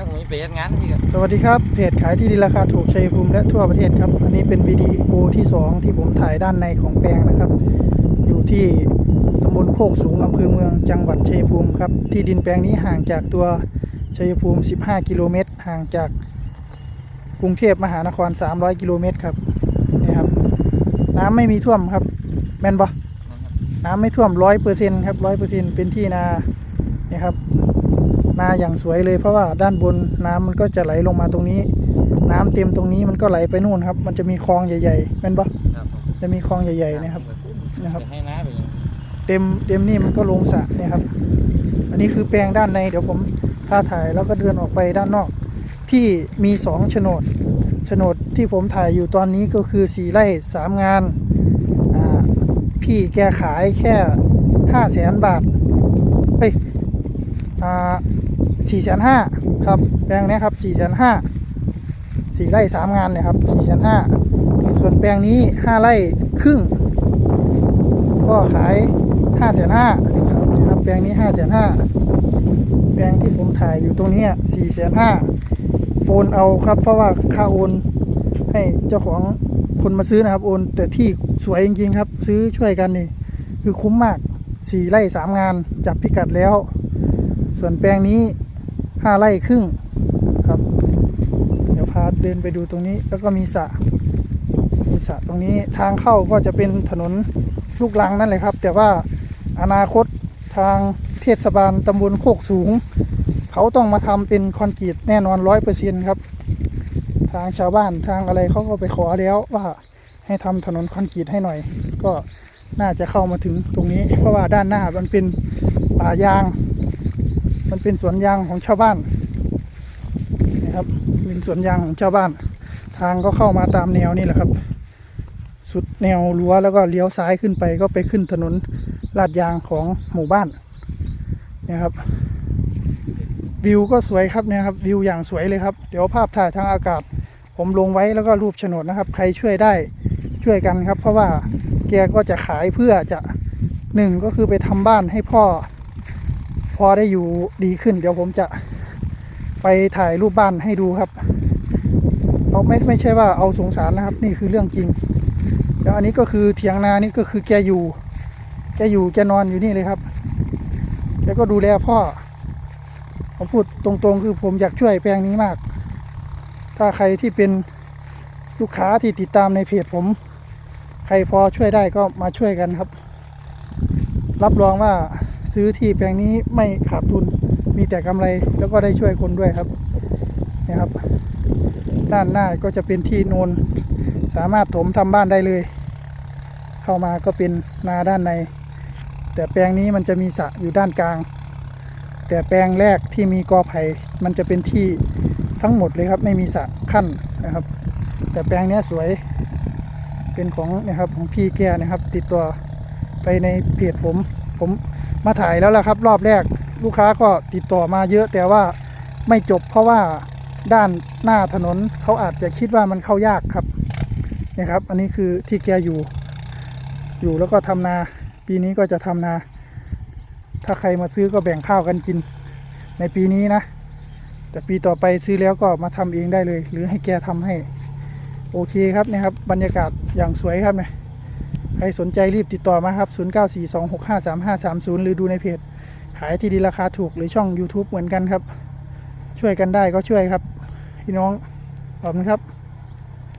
ยังผมมีไปเฮ็ดงานที่กันสวัสดีครับเพจขายที่ดินราคาถูกชัยภูมิและทั่วประเทศครับ อันนี้เป็นวิดีโอที่ 2 ที่ผมถ่ายด้านในของแปลงนะครับ อยู่ที่ตำบลโคกสูงอำเภอเมืองจังหวัดชัยภูมิครับที่ดินแปลงนี้ห่างจากตัวชัยภูมิ 15 กิโลเมตร ห่างจากกรุงเทพมหานคร 300 กิโลเมตรครับนี่ครับ น้ำไม่มีท่วมครับ แม่นปะน้ำไม่ท่วมร้อยเปอร์เซ็นครับร้อยเปอร์เซ็นเป็นที่นานี่ครับ นาอย่างสวยเลย เพราะว่าด้านบนน้ำมันก็จะไหลลงมาตรงนี้ น้ำเต็มตรงนี้มันก็ไหลไปนู่นครับ มันจะมีคลองใหญ่ๆเป็นปะครับผมจะมีคลองใหญ่ๆนะครับนะครับจะให้น้าไปยังเต็มเต็มนี่มันก็ลงสระเนี่ยครับ อันนี้คือแปลงด้านในเดี๋ยวผมพาถ่ายแล้วก็เดินออกไปด้านนอก ที่มีสองโฉนดโฉนดที่ผมถ่ายอยู่ตอนนี้ก็คือสี่ไร่สามงานอ่าพี่แกขายแค่ห้าแสนบาทเฮ้ยอ่า สี่แสนห้าครับแปลงนี้ครับสี่แสนห้าสี่ไร่สามงานเนี่ยครับสี่แสนห้าส่วนแปลงนี้ห้าไร่ครึ่ง ก็ขายห้าแสนห้าครับนี่ครับแปลงนี้ห้าแสนห้าแปลงที่ผมถ่ายอยู่ตรงนี้สี่แสนห้าโอนเอาครับ เพราะว่าค่าโอนให้เจ้าของคนมาซื้อนะครับ โอนแต่ที่สวยจริงๆครับ ซื้อช่วยกันนี่ คือคุ้มมากสี่ไร่สามงานจับพิกัดแล้ว ส่วนแปลงนี้ ห้าไร่ครึ่งครับ เดี๋ยวพาเดินไปดูตรงนี้แล้วก็มีสระมีสระตรงนี้ทางเข้าก็จะเป็นถนนลูกลังนั่นเลยครับ แต่ว่าอนาคตทางเทศบาลตำบลโคกสูง เขาต้องมาทำเป็นคอนกรีตแน่นอนร้อยเปอร์เซ็นครับ ทางชาวบ้านทางอะไรเขาก็ไปขอแล้วว่าให้ทำถนนคอนกรีตให้หน่อย ก็น่าจะเข้ามาถึงตรงนี้ เพราะว่าด้านหน้ามันเป็นป่ายาง มันเป็นสวนยางของชาวบ้านนะครับเป็นสวนยางของชาวบ้าน ทางก็เข้ามาตามแนวนี่แหละครับ สุดแนวรั้วแล้วก็เลี้ยวซ้ายขึ้นไปก็ไปขึ้นถนนลาดยางของหมู่บ้านนี่ยครับวิวก็สวยครับเนี่ยครับวิวอย่างสวยเลยครับ เดี๋ยวภาพถ่ายทางอากาศ ผมลงไว้แล้วก็รูปโฉนดนะครับ ใครช่วยได้ช่วยกันครับ เพราะว่าแกก็จะขายเพื่อจะหนึ่งก็คือไปทำบ้านให้พ่อ อได้อยู่ดีขึ้น เดี๋ยวผมจะไปถ่ายรูปบ้านให้ดูครับเอาไม่ไม่ใช่ว่าเอาสงสารนะครับ นี่คือเรื่องจริง แล้วอันนี้ก็คือเถียงนานี่ก็คือแกอยู่ แกอยู่แกนอนอยู่นี่เลยครับแกก็ดูแลพ่อผมพูดตรงๆ คือผมอยากช่วยแปลงนี้มาก ถ้าใครที่เป็นลูกค้าที่ติดตามในเพจผม ใครพอช่วยได้ก็มาช่วยกันครับ รับรองว่า ซื้อที่แปลงนี้ไม่ขาดทุนมีแต่กำไรแล้วก็ได้ช่วยคนด้วยครับนะครับด้านหน้าก็จะเป็นที่โนนสามารถถมทำบ้านได้เลย เข้ามาก็เป็นนาด้านใน แต่แปลงนี้มันจะมีสระอยู่ด้านกลาง แต่แปลงแรกที่มีกอไผ่มันจะเป็นที่ทั้งหมดเลยครับไม่มีสระขั้นนะครับ แต่แปลงนี้สวยเป็นของนะครับของพี่แกนะครับ ติดตัวไปในเพจผมผม มาถ่ายแล้วล่ะครับ รอบแรกลูกค้าก็ติดต่อมาเยอะแต่ว่าไม่จบเพราะว่าด้านหน้าถนนเขาอาจจะคิดว่ามันเข้ายากครับนะครับ อันนี้คือที่แกอยู่ อยู่แล้วก็ทำนา ปีนี้ก็จะทำนา ถ้าใครมาซื้อก็แบ่งข้าวกันกิน ในปีนี้นะ แต่ปีต่อไปซื้อแล้วก็มาทำเองได้เลย หรือให้แกทำให้ โอเคครับเนะครับ บรรยากาศอย่างสวยครับเนี่ย ใครสนใจรีบติดต่อมาครับ 0942653530 หรือดูในเพจ ขายที่ดีราคาถูกหรือช่อง YouTube เหมือนกันครับ ช่วยกันได้ก็ช่วยครับ พี่น้องขอบคุณครับ